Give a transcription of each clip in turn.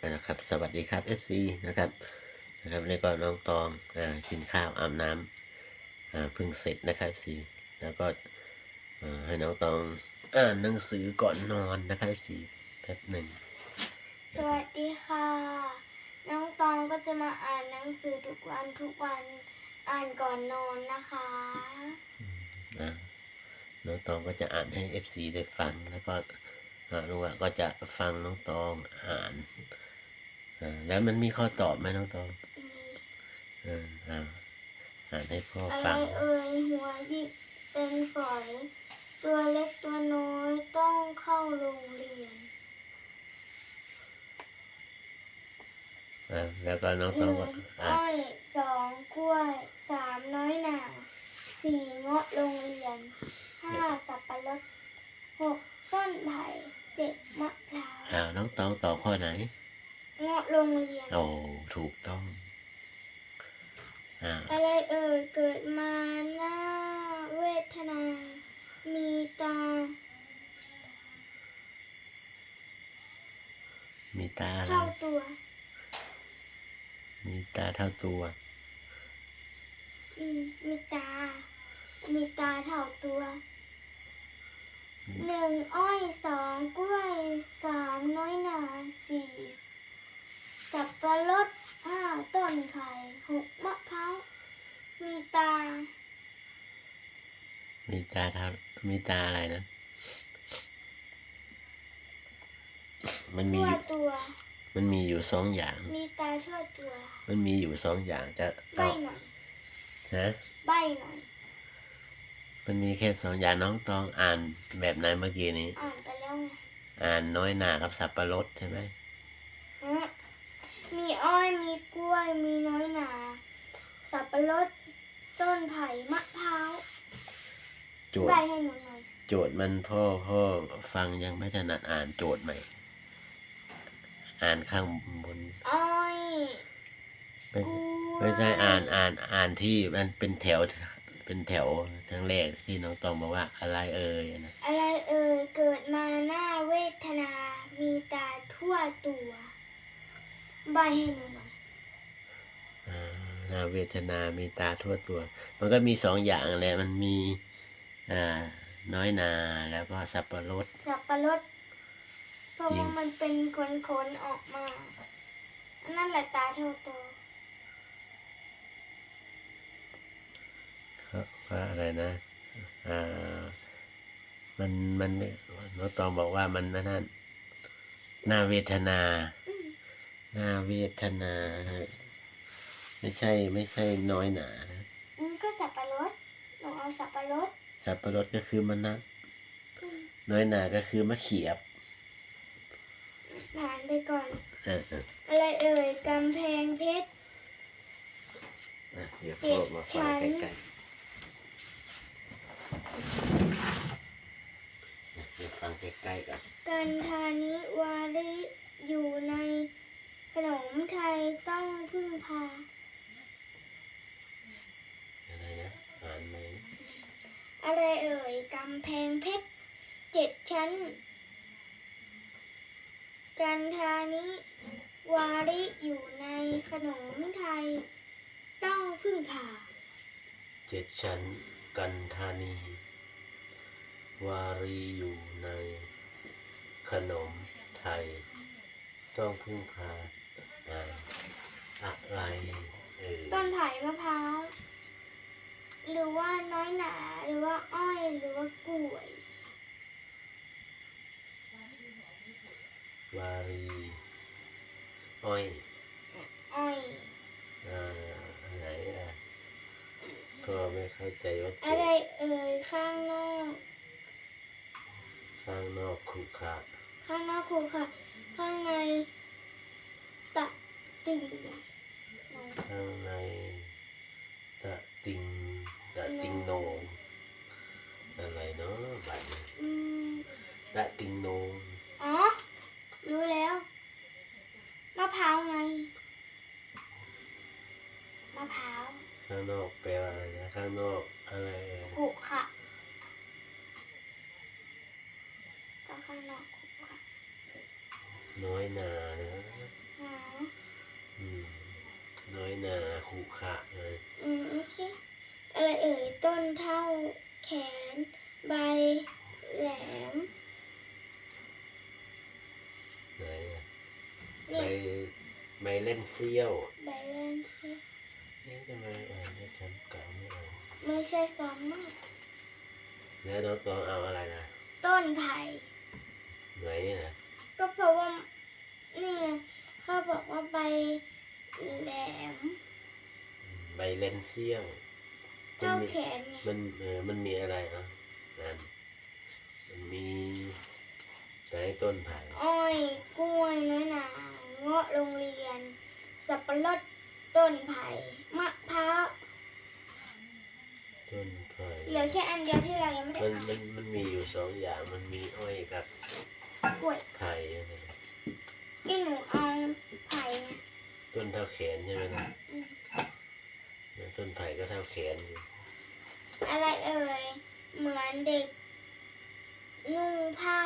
นะครับ สวัสดีครับ FC นะครับนะครับนี่ก็น้องตองอ่ากินข้าวอาบน้ำอ่าเพิ่งเสร็จนะครับ FC แล้วก็อ่าให้น้องตองอ่านหนังสือก่อนนอนนะครับ FC แป๊บหนึ่งสวัสดีค่ะ น้องตองก็จะมาอ่านหนังสือทุกวันทุกวันอ่านก่อนนอนนะคะนะน้องตองก็จะอ่านให้ FC ได้ฟังแล้วก็อ่าลุงอะก็จะฟังน้องตองอ่านอ่า แล้วมันมีข้อตอบไหมน้องตองเอออ่าอ่านให้พ่ออะไรฟังเอ่ยหัวหยิกเป็นฝอยตัวเล็กตัวน้อยต้องเข้าโรงเรียนอ่าแล้วก็น้องหตองนึ่งก็อ่าอ้อยสองกล้วยสามน้อยหนาสี่เงาะโรงเรียนห้าสับปะรดหกต้นไผ่เจ็ดมะพร้าวอ้าวน้องตองตอบข้อไหนเงาะ โรงเรียน โอ้ถูกต้องอ่าอะไรเอ่ยเกิดมาหน้าเวทนา มีตา มีตาอะไรเท่าตัว มีตาเท่าตัว อืมมีตา มีตาเท่าตัวหนึ่งอ้อยสองกล้วยสามน้อยหนาสี่ สับปะรดห้าต้นไผ่หกมะพร้าวมีตา มีตาเท่ามีตาอะไรนะ มันมี ทั่วตัว มันมีอยู่สองอย่าง มีตาทั่วตัว มันมีอยู่สองอย่างจะใบเอาหน่อยฮะ ใบหน่อยมันมีแค่สองอย่างน้องต้องอ่านแบบไหนเมื่อกี้นี้ อ่านไปแล้วไงอ่านน้อยหนากับสับปะรดใช่ไหมอืม มีอ้อยมีกล้วย มีน้อยหนา สับปะรด ต้นไผ่มะพร้าวโจทใบย์ให้หนูหน่อยโจทย์มันพ่อพ่อฟังยังไม่ถนัดอ่านโจทย์ใหม่ อ่านข้างบนอ้อยไม่กล้วยไม่ใช่อ่านอ่านอ่านที่มันเป็นแถวเป็นแถวทั้งแรกที่น้องตองบอกว่าอะไรเอ่ยนะอะไรเอ่ยเกิดมาหน้าเวทนา มีตาทั่วตัว ใบให้หนูหน่อยอ่านาเวทนามีตาทั่วตัว มันก็มีสองอย่างแหละมันมีอ่าน้อยนาแล้วก็สับปะรด สับปะรดเพราะจริว่าง มันเป็นขนๆออกมาอันนั่นแหละตาเท่าโตก็ก็อะไรนะอ่ามันมันน้องตองบอกว่ามันนั่นนาเวทนา อืม นาเวทนาไม่ใช่ไม่ใช่น้อยหนานะอืมก็สับปะรดหนูเอาสับปะรดสับปะรดก็คือมันนะอืมน้อยหนาก็คือมะเขียบผ่านไปก่อนเออเอออะไรเอ่ยกำแพงเพชร อะเดี๋ยวพ่อมาฟังใกล้ๆเดี๋ยวฟังใกล้ๆกันกันทานิวาริอยู่ใน ขนมไทยต้องพึ่งพา อะไรนะอ่านไหมอะไรเอ่ยกำแพงเพชรเจ็ดชั้น กันทานิวาริอยู่ในขนมไทย ต้องพึ่งพา เจ็ดชั้น กันธานี วารีอยู่ใน ขนมไทย ต้องพึ่งพา อ่าอะไรเออต้นไผ่มะพร้าวหรือว่าน้อยหนาหรือว่าอ้อยหรือว่ากล้วย วารีอ้อยอ้อยอ่าอะไรอะก็ไม่เข้าใจว่าอะเจ็ไรดเอ่ยข้างนอก ข้างนอกคุขระข้างนอกครูค่ะ ข้างในตะตึง ข้างในตะติงตะติงโหนงอะไรเนาะบัดนี้อืมตะติงโหนงอ๋อ รู้แล้วมะพร้าวไงมะพร้าวข้างนอกแปลว่าอะไรนะข้างนอกอะไรเอ่ยขรุค่ะก็ข้างนอกขรุค่ะน้อยหนานะอหาอืม น้อยหนาขุขะเลยอืมโอเคอะไรเอ่ยต้นเท่าแขน ใบแหลมไหนอะใบเนี่ยใบเล่นเซี่ยวใบเล่นสินี่ทำไมอ่านในชั้นเก่าไม่เอาไม่ใช่ซ้อมมากแล้วน้องตองเอาอะไรนะต้นไผ่ไหนนะก็เพราะว่านี่ไง เขาบอกว่าใบแหลม ใบเล่นเซี่ยวมัเท่านมีแขนไงมันเออมันมีอะไรอะนั่นมันมีไหนต้นไผ่อ้อยกล้วยน้อยหนาเงาะโรงเรียน สับปะรดต้นไผ่มะพร้าวต้นไผ่เหลือแค่อันเดียวที่เรายังไม่ได้มันอ่านมันมันมีอยู่สองอย่างมันมีอ้อยกับกล้วยไผ่อะไร ที่หนูเอาไผ่ต้นเท่าแขนใช่ไหมล่ะต้นไผ่ก็เท่าแขนอยู่อะไรเอ่ย เหมือนเด็กนุ่งผ้า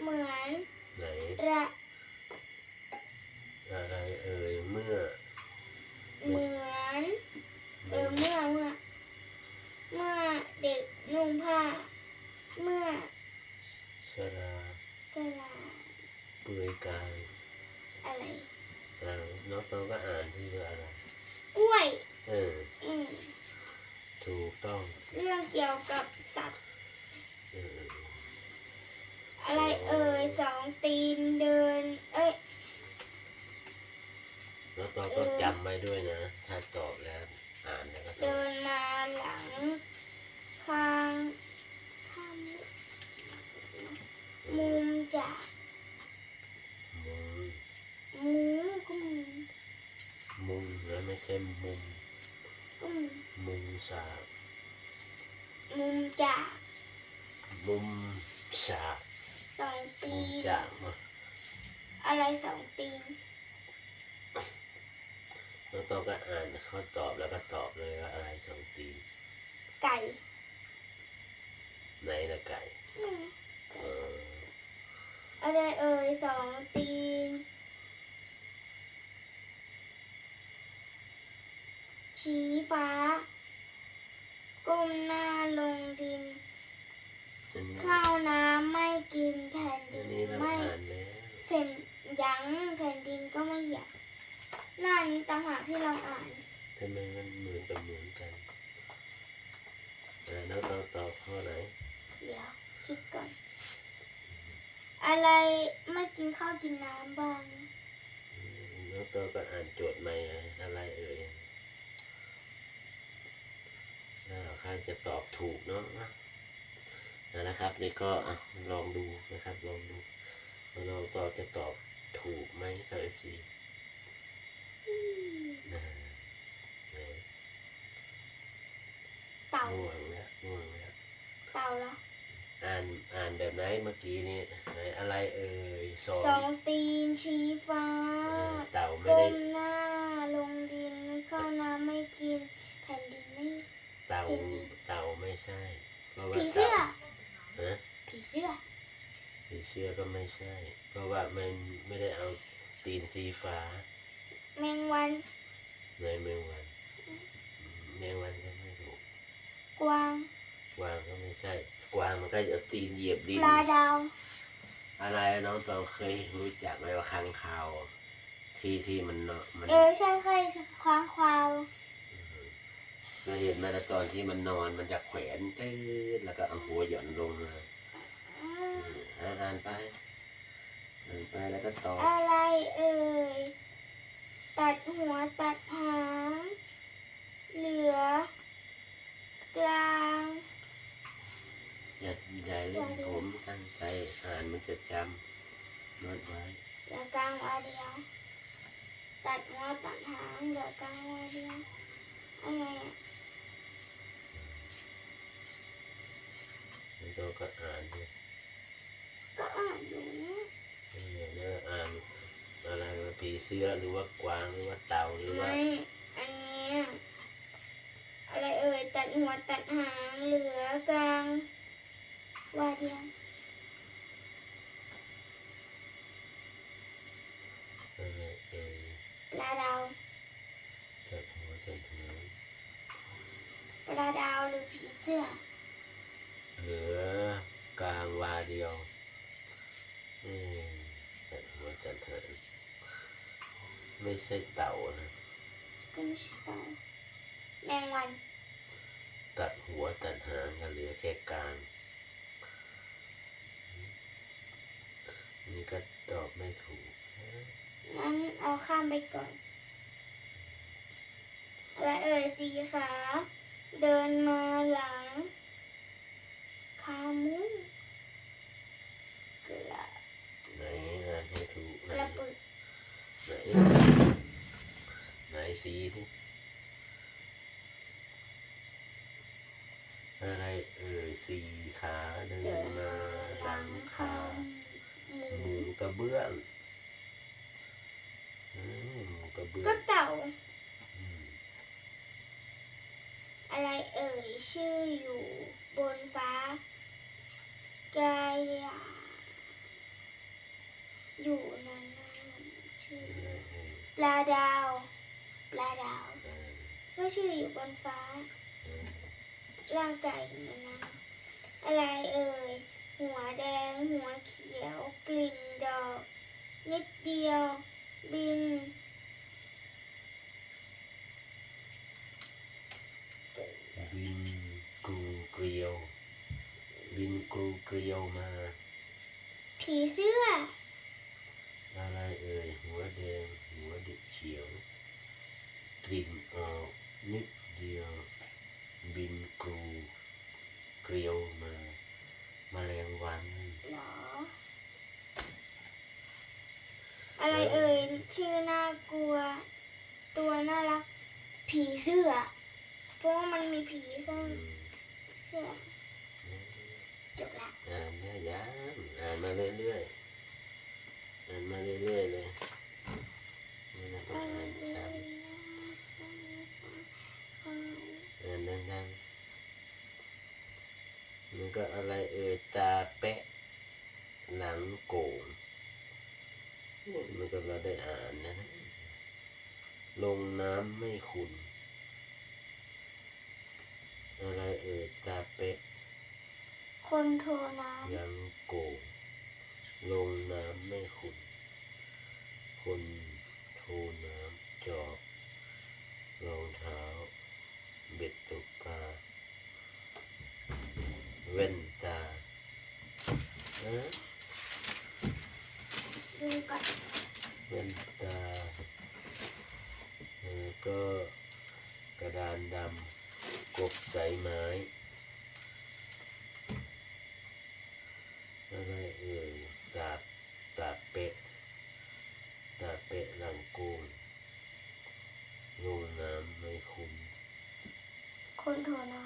เหมือนไหนระอะไรเอ่ยเมื่อ เหมือนเออเมื่อเมื่อ เมื่อเด็กนุ่งผ้า เมื่อชราสลาเปลือยกาย อะไรอ่าน้องตองก็อ่านที่ว่าอะไรกล้วย เอออืมถูกต้องเรื่องเกี่ยวกับสัตว์ เอออะไรเอ่ยสองตีนเดิน เอ้ยน้องตองก็จำไว้ด้วยนะ ถ้าตอบแล้วอ่านแล้วก็ต้องเดินมาหลังข้างข้างมุมจากมุม มุมก็มุมมุมนะไม่ใช่มุมก็มุมมุมสากมุมจากมุมฉากสองตีมุมนจากมาอะไรสองตีนน้องตองก็อ่านเข้อตอบแล้วก็ตอบเลยว่าอะไรสองตีนไก่ไหนละไก่นี่ไงเอออะไรเอ่ยสองตีน ชี้ฟ้า ก้มหน้าลงดินอันนี้ข้าวน้ำไม่กินแผ่นอัดินนนี้เราไม่อ่านแล้วแผ่นยั้งแผ่นดินก็ไม่เหยียบนั่นต่างหากที่เราอ่าน ทำไมมันเหมือนกับเหมือนกันอ่าน้องตองตอบข้อไหนเดี๋ยวคิดก่อน อะไรไม่กินข้าวกินน้ำบ้างน้องตองก็อ่านโจทย์ใหม่อะอะไรเอ่ยอ่า ใครจะตอบถูกเนาะนะนะครับนี่ก็อะลองดูนะครับลองดูว่าน้องตองจะตอบถูกไหมครับเอฟซีอืมนะเต่าง่วงแล้วง่วงแล้วเต่าเหรออ่านอ่านแบบไหนเมื่อกี้นี้ไหนอะไรเอ่ยสอสองงตีนชี้ฟ้าเออเต่าไม่ก้ได้มหน้าลงดินข้าวน้ำไม่กินแผ่นดินไม่ เต่าเต่าไม่ใช่เพราะว่าผีเสื้อต่าฮะผีเสื้อผีเสื้อก็ไม่ใช่ เพราะว่ามันไม่ได้เอาตีนสีฟ้าแมงวันในแมงวันแมงวันก็ไม่ถูกกวางกวางก็ไม่ใช่กวางมันก็จะเอาตีนเหยียบดินปลาดาวอะไรน้องตองเคยรู้จักไหมว่าค้างคาว ที่ที่มันเนาะมันเออใช่ใช่ค้างควาว เราเห็นมาแต่ตอนที่มันนอนมันจะแขวนตื้อแล้วก็เอาหัวหย่อนลงมาอืมอ่านอ่านไปอ่านไปแล้วก็ตอบอะไรเอ่ยตัดหัวตัดหางเหลือกลางอย่าอย่าเล่นผมตั้งใจอ่านมันจะจำนวดไว้เหลือกลางวาเดียวตัดหัวตัดหางเหลือกลางวาเดียวอะไร อะแล้วเราก็อ่านเนี่ยก็อ่านอยู่เนี่ยเออเนี่ยอ่านอะไรว่าผีเสื้อหรือว่ากวางหรือว่าเต่าหรือว่าไม่อันเนี้ยอะไรเอ่ยตัดหัวตัดหางเหลือกลางวาเดียวออะไรเอ่ยปลาดาวตัดหัวตัดหางปลาดาวหรือผีเสื้อ เหลือกลางวาเดียวเอ้ยตัดหัวตัดหางไม่ใช่เต่านะก็ไม่ใช่เต่าแมงวัน ตัดหัวตัดหางก็เหลือแค่กลาง นี่ก็ตอบไม่ถูกนั้นเอาข้ามไปก่อนและเอ่ยสีขาเดินมาหลัง ขามุ้งกระไหนอ่านกไหกนระไหนสีที่อะไรเอ่ยสีขาเดินมาหลังขาหมูกระเบื้องอืมหมูกระเบื้อก็เต่าอืมอะไรเอ่ยชื่ออยู่บนฟ้า กายาอยู่นานๆชื่ออะไรเอ่ยปลาดาวปลาดาวก็ชื่ออยู่บนฟ้า ร่างกายอยู่ในน้ำอะไรเอ่ย หัวแดงหัวเขียวกลิ่นดอก นิดเดียว บินบินกรูเกลียว บินกรูเกลียวมา ผีเสื้อ อะไรเอ่ยหัวแดงหัวดิเขียว กลิ่นออกนิดเดียว บินกรูเกลียวมาแมลงวันเหรอ อะไรเอ่ยชื่อน่ากลัว ตัวน่ารัก ผีเสื้อ เพราะว่ามันมีผีเสื้ออืมเสื้อ จบละอ่านได้ยังอ่านมาเรื่อยๆอ่านมาเรื่อยๆเลยนี่นะก็อะไรอ่านเอ่ซ้ำอ่านดังๆมันก็อะไรเอ่ยตาแปะหลังโก่งเนี่ยมันก็เราได้อ่านนะลงน้ำไม่ขุนอะไรเอ่ยตาเป๊ะ คนโทรน้ยังโก่งลงน้ำไม่ขุนคนโทน้ำจอบรองเท้า เบ็ดตกปลาเว้นตาเอ๊ะำดูก่อนเว้นตาแล้วก็กระดานดำกบใสไม้ อะไรเอ่ยตาบตาบเป็ดตาบเป็ดหลังกูนลงน้ำไม่คุ้มคนโทรน้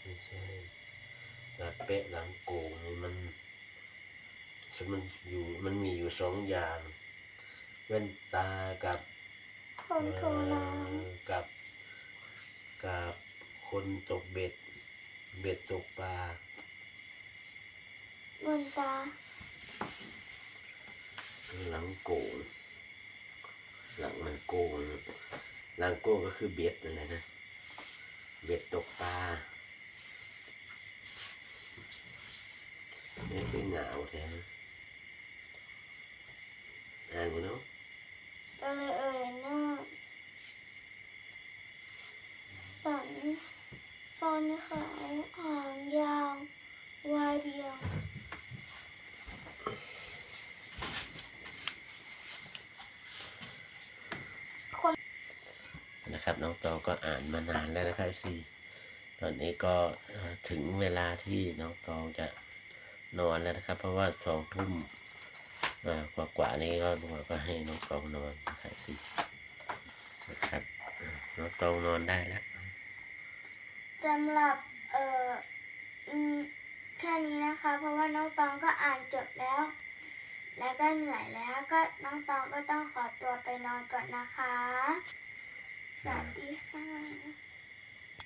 ไม่ใช่ตาบเป็ดหลังโกงนี่มันมันอยู่มันมีอยู่สองอย่างแว่นตากับำคนโทรน้เอ่อกับกับคนตกเบ็ด เบ็ดตกปลาำเงินตาหลังโกงหลังมันโกงหลังโกงก็คือเบ็ดนั่นแหละนะ เบ็ดตกปลาเนี่ยคือหนาวแท้อ่านกูเนาะอะไรเอ่ยหน้าสันฟันขาวหางยาววายเดียว นะครับ น้องตองก็อ่านมานานแล้วนะครับซีตอนนี้ก็ถึงเวลาที่น้องตองจะนอนแล้วนะครับ เพราะว่าสองทุ่มกว่ากว่าๆนี้ก็ลุงก็ให้น้องตองนอนนะครับซีนะครับน้องตองนอนได้แล้วสำหรับเอ่อแค่นี้นะคะ เพราะว่าน้องตองก็อ่านจบแล้ว แล้วก็เหนื่อยแล้วก็น้องตองก็ต้องขอตัวไปนอนก่อนนะคะ สวัสดีค่ะ